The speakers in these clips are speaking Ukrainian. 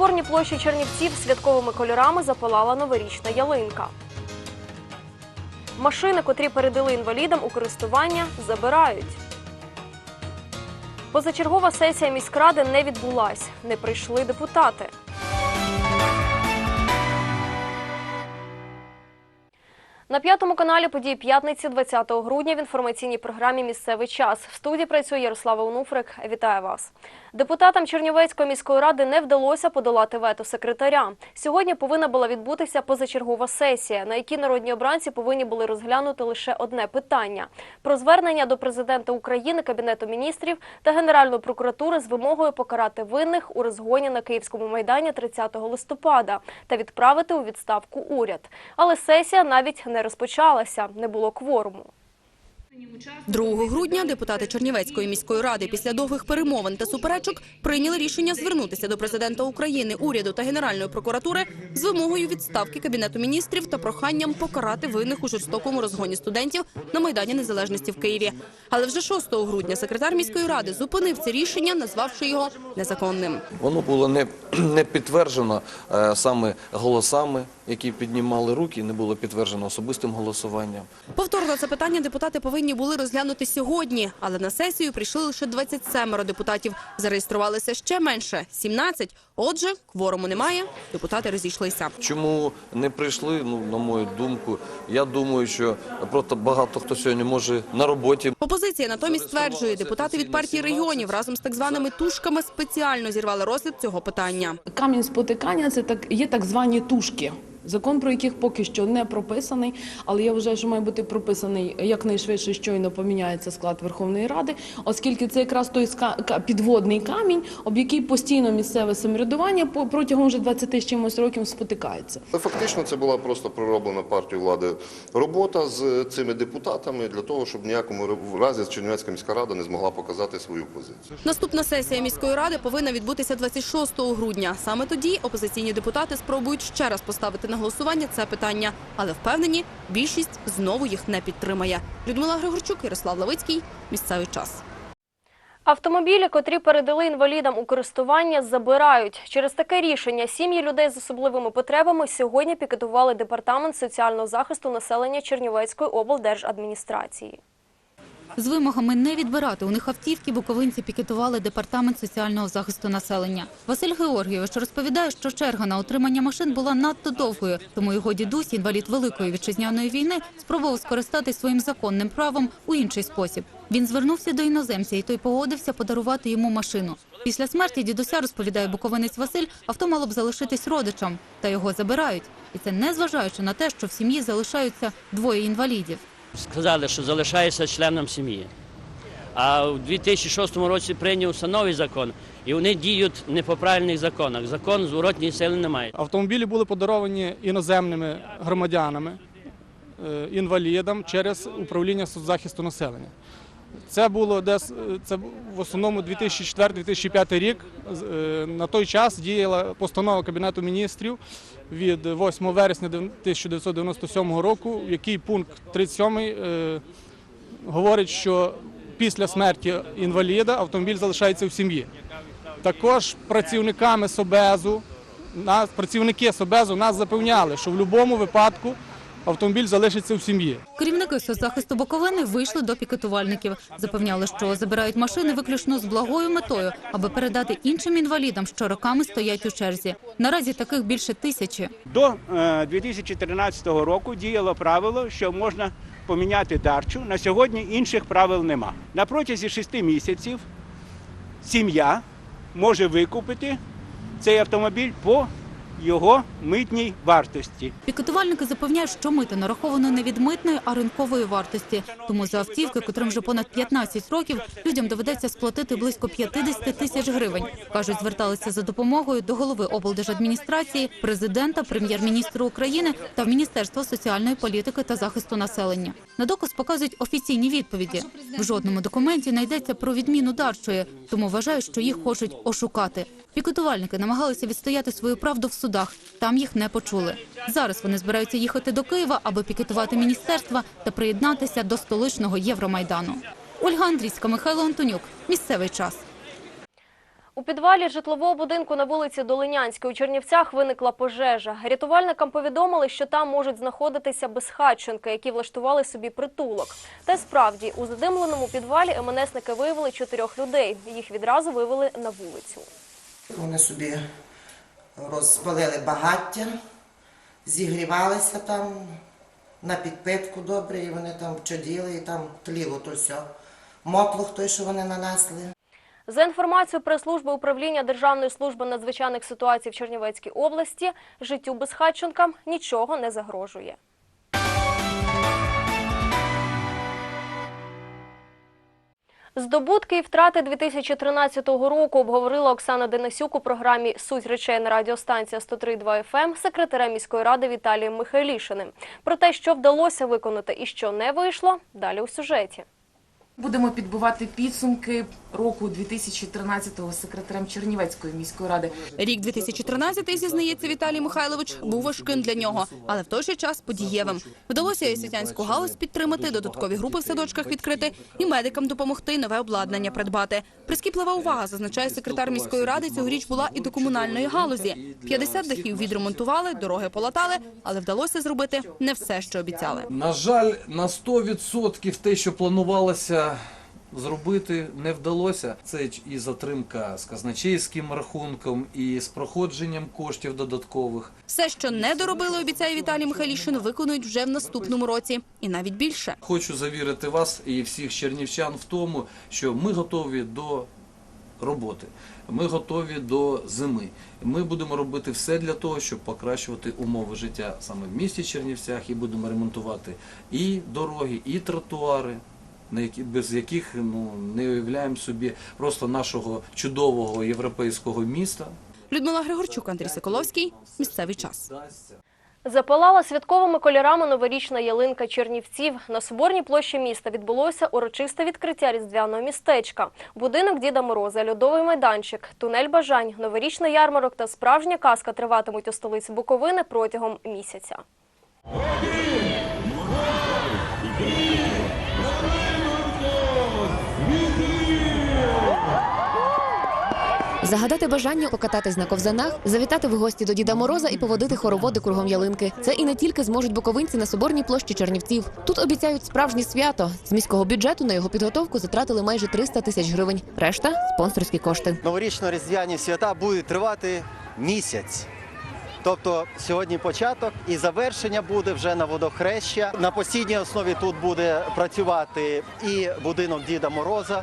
соборній площі Чернівців святковими кольорами запалала новорічна ялинка. Машини, котрі передали інвалідам у користування, забирають. Позачергова сесія міськради не відбулась. Не прийшли депутати. На п'ятому каналі події п'ятниці 20 грудня в інформаційній програмі Місцевий час. В студії працює Ярослава Унуфрик. Вітаю вас. Депутатам Чернівецької міської ради не вдалося подолати вето секретаря. Сьогодні повинна була відбутися позачергова сесія, на якій народні обранці повинні були розглянути лише одне питання про звернення до президента України, кабінету міністрів та Генеральної прокуратури з вимогою покарати винних у розгоні на Київському майдані 30 листопада та відправити у відставку уряд. Але сесія навіть не розпочалася, не було кворуму. 2 грудня депутати Чернівецької міської ради після довгих перемовин та суперечок прийняли рішення звернутися до президента України, уряду та Генеральної прокуратури з вимогою відставки кабінету міністрів та проханням покарати винних у жорстокому розгоні студентів на майдані незалежності в Києві. Але вже 6 грудня секретар міської ради зупинив це рішення, назвавши його незаконним. Воно було не, не підтверджено е, саме голосами, які піднімали руки, не було підтверджено особистим голосуванням. Повторно це питання депутати повинні були розглянути сьогодні, але на сесію прийшли лише 27 депутатів. Зареєструвалися ще менше 17. Отже, кворуму немає. Депутати розійшлися. Чому не прийшли? Ну, на мою думку, я думаю, що просто багато хто сьогодні може на роботі. Опозиція натомість стверджує, депутати від партії регіонів разом з так званими тушками спеціально зірвали розгляд цього питання. Камінь спотикання це так є так звані тушки. Закон про яких поки що не прописаний, але я вважаю, що має бути прописаний якнайшвидше щойно поміняється склад Верховної Ради, оскільки це якраз той підводний камінь, об який постійно місцеве самоврядування по- протягом вже 20 з чимось років спотикається. Фактично це була просто пророблена партією влади робота з цими депутатами для того, щоб в ніякому разі Чернівецька міська рада не змогла показати свою позицію. Наступна сесія міської ради повинна відбутися 26 грудня. Саме тоді опозиційні депутати спробують ще раз поставити на голосування це питання, але впевнені, більшість знову їх не підтримає. Людмила Григорчук, Ярослав Лавицький. Місцевий час. Автомобілі, котрі передали інвалідам у користування, забирають. Через таке рішення сім'ї людей з особливими потребами сьогодні пікетували департамент соціального захисту населення Чернівецької облдержадміністрації. З вимогами не відбирати у них автівки буковинці пікетували департамент соціального захисту населення. Василь Георгійович розповідає, що черга на отримання машин була надто довгою, тому його дідусь, інвалід Великої вітчизняної війни, спробував скористатись своїм законним правом у інший спосіб. Він звернувся до іноземця, і той погодився подарувати йому машину. Після смерті дідуся, розповідає буковинець Василь, авто мало б залишитись родичам, та його забирають. І це не зважаючи на те, що в сім'ї залишаються двоє інвалідів. Сказали, що залишається членом сім'ї. А у 2006 році прийнявся новий закон, і вони діють не по правильних законах. Закон зворотній сили немає. Автомобілі були подаровані іноземними громадянами, е, інвалідам через управління соцзахисту населення. Це було десь е, це в основному 2004-2005 рік. Е, На той час діяла постанова Кабінету міністрів від 8 вересня 1997 року, в якій пункт 37 е, говорить, що після смерті інваліда автомобіль залишається в сім'ї. Також працівниками СОБЕЗу, працівники СОБЕЗу нас запевняли, що в будь-якому випадку автомобіль залишиться в сім'ї. Керівники соцзахисту Буковини вийшли до пікетувальників. Запевняли, що забирають машини виключно з благою метою, аби передати іншим інвалідам, що роками стоять у черзі. Наразі таких більше тисячі. До е, 2013 року діяло правило, що можна поміняти дарчу. На сьогодні інших правил нема. На протязі шести місяців сім'я може викупити цей автомобіль по його митній вартості. Пікетувальники запевняють, що мито нараховано не від митної, а ринкової вартості. Тому за автівки, котрим вже понад 15 років, людям доведеться сплатити близько 50 тисяч гривень. Кажуть, зверталися за допомогою до голови облдержадміністрації, президента, прем'єр-міністра України та в Міністерство соціальної політики та захисту населення. На доказ показують офіційні відповіді. В жодному документі не йдеться про відміну дарчої, тому вважають, що їх хочуть ошукати. Пікетувальники намагалися відстояти свою правду в судах. Там їх не почули. Зараз вони збираються їхати до Києва, аби пікетувати міністерства та приєднатися до столичного Євромайдану. Ольга Андрійська, Михайло Антонюк. Місцевий час. У підвалі житлового будинку на вулиці Долинянській у Чернівцях виникла пожежа. Рятувальникам повідомили, що там можуть знаходитися безхатченки, які влаштували собі притулок. Та справді у задимленому підвалі МНСники виявили чотирьох людей. Їх відразу вивели на вулицю. Вони собі розпалили багаття, зігрівалися там на підпитку добре, і вони там чаділи, і там тліло то все. Мотлух той, що вони нанесли. За інформацією прес-служби управління Державної служби надзвичайних ситуацій в Чернівецькій області, життю безхатченкам нічого не загрожує. Здобутки і втрати 2013 року обговорила Оксана Денисюк у програмі Суть речей на радіостанція 103.2 FM секретаря секретарем міської ради Віталієм Михайлішиним. Про те, що вдалося виконати і що не вийшло, далі у сюжеті. Будемо підбивати підсумки року 2013-го з секретарем Чернівецької міської ради. Рік 2013, зізнається Віталій Михайлович, був важким для нього, але в той же час подієвим. Вдалося і освітянську галузь підтримати, додаткові групи в садочках відкрити і медикам допомогти нове обладнання придбати. Прискіплива увага, зазначає секретар міської ради, цьогоріч була і до комунальної галузі. 50 дахів відремонтували, дороги полатали, але вдалося зробити не все, що обіцяли. На жаль, на 100% те, що планувалося зробити, не вдалося. Це і затримка з казначейським рахунком, і з проходженням коштів додаткових. Все, що не доробили, обіцяє Віталій Михайлішин, виконують вже в наступному році, і навіть більше. Хочу завірити вас і всіх чернівчан в тому, що ми готові до роботи. Ми готові до зими. Ми будемо робити все для того, щоб покращувати умови життя саме в місті Чернівцях, і будемо ремонтувати і дороги, і тротуари. На які без яких ну не уявляємо собі просто нашого чудового європейського міста. Людмила Григорчук, Андрій Соколовський. Місцевий час. Запалала святковими кольорами новорічна ялинка Чернівців. На соборній площі міста відбулося урочисте відкриття різдвяного містечка. Будинок Діда Мороза, льодовий майданчик, тунель бажань, новорічний ярмарок та справжня казка триватимуть у столиці Буковини протягом місяця. Загадати бажання покататись на ковзанах, завітати в гості до Діда Мороза і поводити хороводи кругом ялинки. Це і не тільки зможуть буковинці на соборній площі Чернівців. Тут обіцяють справжнє свято. З міського бюджету на його підготовку затратили майже 300 тисяч гривень. Решта спонсорські кошти. Новорічно-різдвяні свята будуть тривати місяць. Тобто сьогодні початок і завершення буде вже на водохреща. На постійній основі тут буде працювати і будинок Діда Мороза,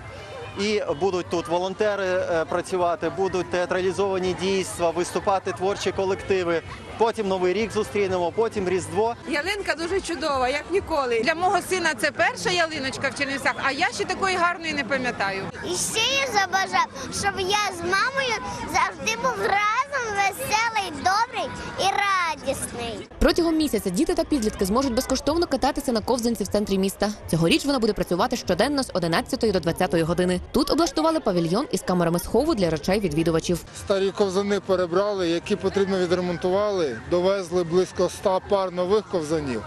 і будуть тут волонтери е, працювати, будуть театралізовані дійства, виступати творчі колективи. Потім Новий рік зустрінемо, потім Різдво. Ялинка дуже чудова, як ніколи. Для мого сина це перша ялиночка в Чернівцях, а я ще такої гарної не пам'ятаю. І ще я забажав, щоб я з мамою завжди був разом веселий, добрий і радісний. Протягом місяця діти та підлітки зможуть безкоштовно кататися на ковзанці в центрі міста. Цьогоріч вона буде працювати щоденно з 11 до 20 години. Тут облаштували павільйон із камерами схову для речей відвідувачів. Старі ковзани перебрали, які потрібно відремонтували, довезли близько 100 пар нових ковзанів.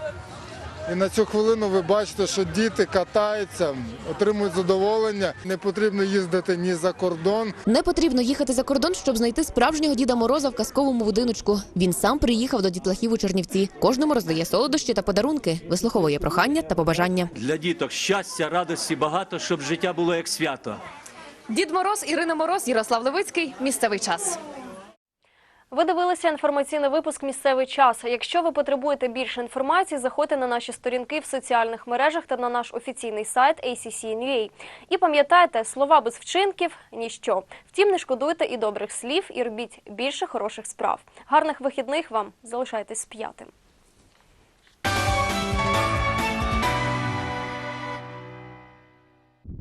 І на цю хвилину ви бачите, що діти катаються, отримують задоволення. Не потрібно їздити ні за кордон. Не потрібно їхати за кордон, щоб знайти справжнього Діда Мороза в казковому будиночку. Він сам приїхав до дітлахів у Чернівці. Кожному роздає солодощі та подарунки, вислуховує прохання та побажання. Для діток щастя, радості багато, щоб життя було як свято. Дід Мороз, Ірина Мороз, Ярослав Левицький. Місцевий час. Ви дивилися інформаційний випуск Місцевий час. Якщо ви потребуєте більше інформації, заходьте на наші сторінки в соціальних мережах та на наш офіційний сайт ACC.NUA. І пам'ятайте, слова без вчинків ніщо. Втім, не шкодуйте і добрих слів, і робіть більше хороших справ. Гарних вихідних вам залишайтесь п'ятим.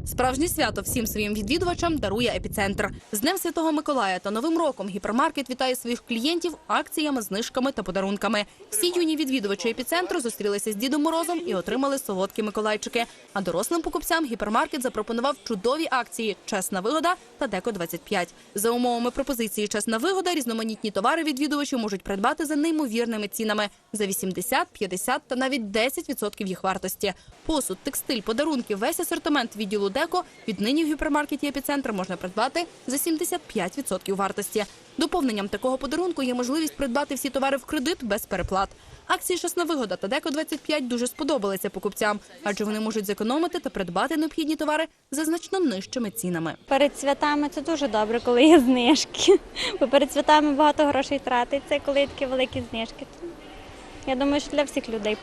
Справжнє свято всім своїм відвідувачам дарує епіцентр. З Днем Святого Миколая та Новим роком гіпермаркет вітає своїх клієнтів акціями, знижками та подарунками. Всі юні відвідувачі епіцентру зустрілися з Дідом Морозом і отримали солодкі миколайчики. А дорослим покупцям гіпермаркет запропонував чудові акції Чесна вигода та Деко 25 За умовами пропозиції Чесна вигода різноманітні товари відвідувачі можуть придбати за неймовірними цінами за 80, 50 та навіть 10% їх вартості. Посуд, текстиль, подарунки, весь асортимент відділу Деко віднині в гіпермаркеті «Епіцентр» можна придбати за 75% вартості. Доповненням такого подарунку є можливість придбати всі товари в кредит без переплат. Акції «Шасна вигода» та Деко 25 дуже сподобалися покупцям, адже вони можуть зекономити та придбати необхідні товари за значно нижчими цінами. Перед святами це дуже добре, коли є знижки. Бо перед святами багато грошей тратиться, коли є такі великі знижки. Я думаю, що для всіх людей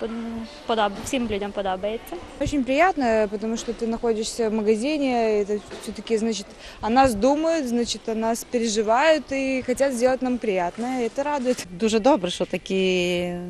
подоб... всім людям подобається. Очень приятно, потому что ты находишься в магазине, это все-таки, значит, о нас думают, значит, о нас переживают и хотят сделать нам приятное, и это радует. Дуже добре, що такі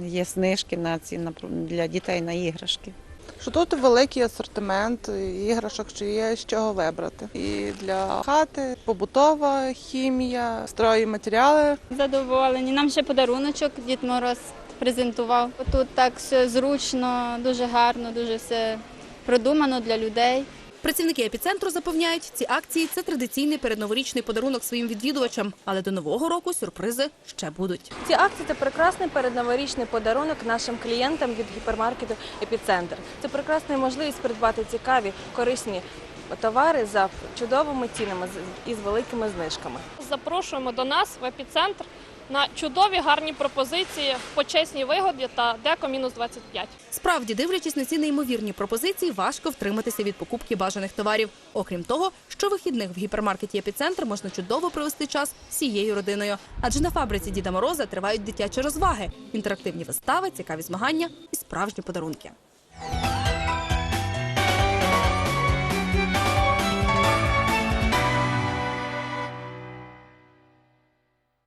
є знижки на ці на- для дітей на іграшки. що тут великий асортимент іграшок, що є з чого вибрати. І для хати побутова хімія, строї матеріали. Задоволені. Нам ще подаруночок Дід Мороз презентував. Тут так все зручно, дуже гарно, дуже все продумано для людей. Працівники епіцентру запевняють, ці акції це традиційний передноворічний подарунок своїм відвідувачам, але до нового року сюрпризи ще будуть. Ці акції це прекрасний передноворічний подарунок нашим клієнтам від гіпермаркету Епіцентр. Це прекрасна можливість придбати цікаві, корисні товари за чудовими цінами з- і з великими знижками. Запрошуємо до нас в епіцентр на чудові гарні пропозиції в почесній вигоді та деко мінус 25. Справді, дивлячись на ці неймовірні пропозиції, важко втриматися від покупки бажаних товарів. Окрім того, що вихідних в гіпермаркеті епіцентр можна чудово провести час всією родиною. Адже на фабриці Діда Мороза тривають дитячі розваги, інтерактивні вистави, цікаві змагання і справжні подарунки.